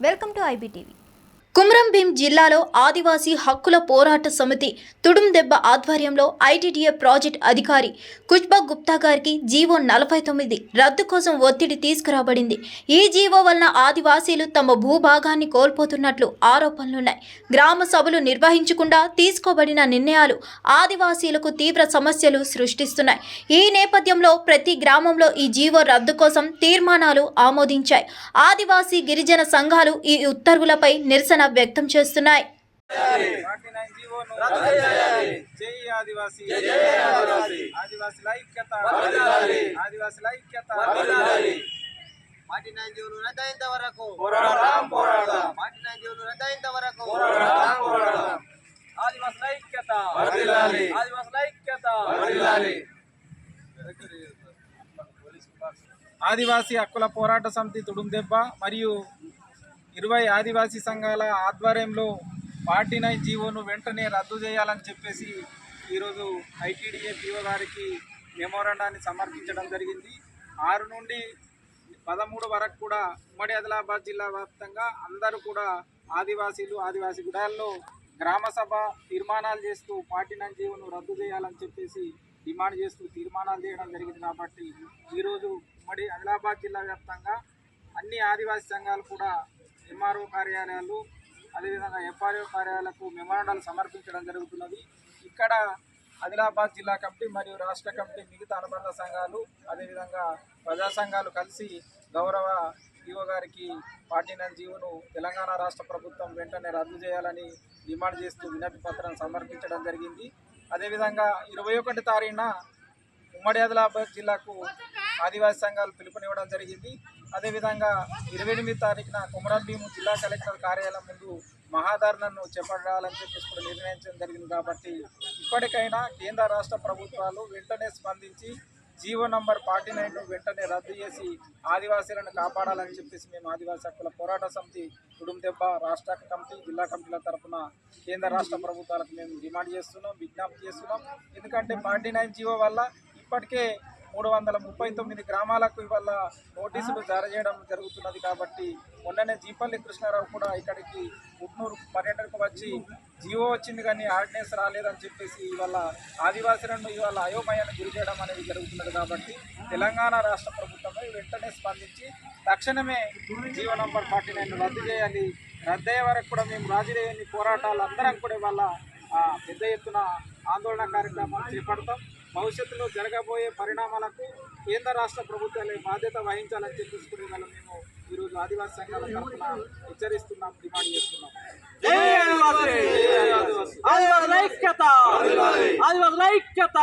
Welcome to IBTV Komaram Bheem జిల్లాలో ఆదివాసీ హక్కుల పోరాట సమితి తుడుం దెబ్బ ఆధ్వర్యంలో ఐటీడీఏ ప్రాజెక్ట్ అధికారి కుష్బా గుప్తా గారికి జీవో నలభై తొమ్మిది రద్దు కోసం ఒత్తిడి తీసుకురాబడింది. ఈ జీవో వలన ఆదివాసీలు తమ భూభాగాన్ని కోల్పోతున్నట్లు ఆరోపణలున్నాయి. గ్రామ సభలు నిర్వహించకుండా తీసుకోబడిన నిర్ణయాలు ఆదివాసీలకు తీవ్ర సమస్యలు సృష్టిస్తున్నాయి. ఈ నేపథ్యంలో ప్రతి గ్రామంలో ఈ జీవో రద్దు కోసం తీర్మానాలు ఆమోదించాయి. ఆదివాసీ గిరిజన సంఘాలు ఈ ఉత్తర్వులపై నిరసన వ్యక్తం చేస్తున్నాయి ఫార్టీ నైన్ జీవులు రద్దయింత వరకు పోరాడదాం పోరాడదాం ఫార్టీ జీవులు రద్దయింత వరకు పోరాడదాం పోరాడదాం ఆదివాసీల ఐక్యత వర్ధిల్లాలి. ఐక్యత ఆదివాసీ హక్కుల పోరాట సమితి తుడుందెబ్బ మరియు ఇరవై ఆదివాసీ సంఘాల ఆధ్వర్యంలో ఫార్టీ నైన్ జీవోను వెంటనే రద్దు చేయాలని చెప్పేసి ఈరోజు ఐటీడీఏ పిఓ గారికి మెమోరాండాన్ని సమర్పించడం జరిగింది. ఆరు నుండి పదమూడు వరకు కూడా ఉమ్మడి ఆదిలాబాద్ జిల్లా వ్యాప్తంగా అందరూ కూడా ఆదివాసీలు ఆదివాసీ గుడాల్లో గ్రామసభ తీర్మానాలు చేస్తూ ఫార్టీ నైన్ జీవోను రద్దు చేయాలని చెప్పేసి డిమాండ్ చేస్తూ తీర్మానాలు చేయడం జరిగింది కాబట్టి ఈరోజు ఉమ్మడి ఆదిలాబాద్ జిల్లా వ్యాప్తంగా అన్ని ఆదివాసీ సంఘాలు కూడా ఎంఆర్ఓ కార్యాలయాలు అదేవిధంగా ఎఫ్ఆర్ఓ కార్యాలయాలకు మెమోరాండాలు సమర్పించడం జరుగుతున్నది. ఇక్కడ ఆదిలాబాద్ జిల్లా కమిటీ మరియు రాష్ట్ర కమిటీ మిగతా అనుబంధ సంఘాలు అదేవిధంగా ప్రజా సంఘాలు కలిసి గౌరవ ఈఓ గారికి పాటిన జీవును జీవోను తెలంగాణ రాష్ట్ర ప్రభుత్వం వెంటనే రద్దు చేయాలని డిమాండ్ చేస్తూ వినతి పత్రం సమర్పించడం జరిగింది. అదేవిధంగా ఇరవై ఒకటి తారీఖున ఉమ్మడి ఆదిలాబాద్ జిల్లాకు ఆదివాసీ సంఘాలు పిలుపునివ్వడం జరిగింది. అదేవిధంగా ఇరవై ఎనిమిది తారీఖున కుమరం భీము జిల్లా కలెక్టర్ కార్యాలయం ముందు మహాధరణను చేపట్టాలని చెప్పేసి కూడా నిర్ణయించడం జరిగింది కాబట్టి ఇప్పటికైనా కేంద్ర రాష్ట్ర ప్రభుత్వాలు వెంటనే స్పందించి జీవో నంబర్ ఫార్టీ నైన్ను వెంటనే రద్దు చేసి ఆదివాసీలను కాపాడాలని చెప్పేసి మేము ఆదివాసీ హక్కుల పోరాట సమితి కుటుంబ దెబ్బ రాష్ట్ర కమిటీ జిల్లా కమిటీల తరఫున కేంద్ర రాష్ట్ర ప్రభుత్వాలకు మేము డిమాండ్ చేస్తున్నాం విజ్ఞప్తి చేస్తున్నాం. ఎందుకంటే ఫార్టీ నైన్ జీవో వల్ల ఇప్పటికే మూడు వందల ముప్పై తొమ్మిది గ్రామాలకు ఇవాళ నోటీసులు జారీ చేయడం జరుగుతున్నది కాబట్టి మొన్ననే జీపల్లి కృష్ణారావు కూడా ఇక్కడికి ఉట్నూరు పర్యటనకు వచ్చి జీవో వచ్చింది కానీ ఆర్డినెన్స్ రాలేదని చెప్పేసి ఇవాళ ఆదివాసులను ఇవాళ అయోమయాన్ని గురి చేయడం అనేది జరుగుతున్నది కాబట్టి తెలంగాణ రాష్ట్ర ప్రభుత్వమే వెంటనే స్పందించి తక్షణమే జీవో నంబర్ ఫార్టీ నైన్ రద్దు చేయాలి. రద్దయ్యే వరకు కూడా మేము రాజీలేని పోరాటాలు అందరం కూడా ఇవాళ పెద్ద ఎత్తున ఆందోళన కార్యక్రమాలు చేపడతాం. భవిష్యత్తులో జరగబోయే పరిణామాలకు కేంద్ర రాష్ట్ర ప్రభుత్వాలే బాధ్యత వహించాలని చెప్పేసి కూడా ఇవాళ మేము ఈరోజు ఆదివాసీ సంఘాల తరఫున హెచ్చరిస్తున్నాం డిమాండ్ చేస్తున్నాం. ఆదివాసుల ఆదివాసుల ఐక్యత!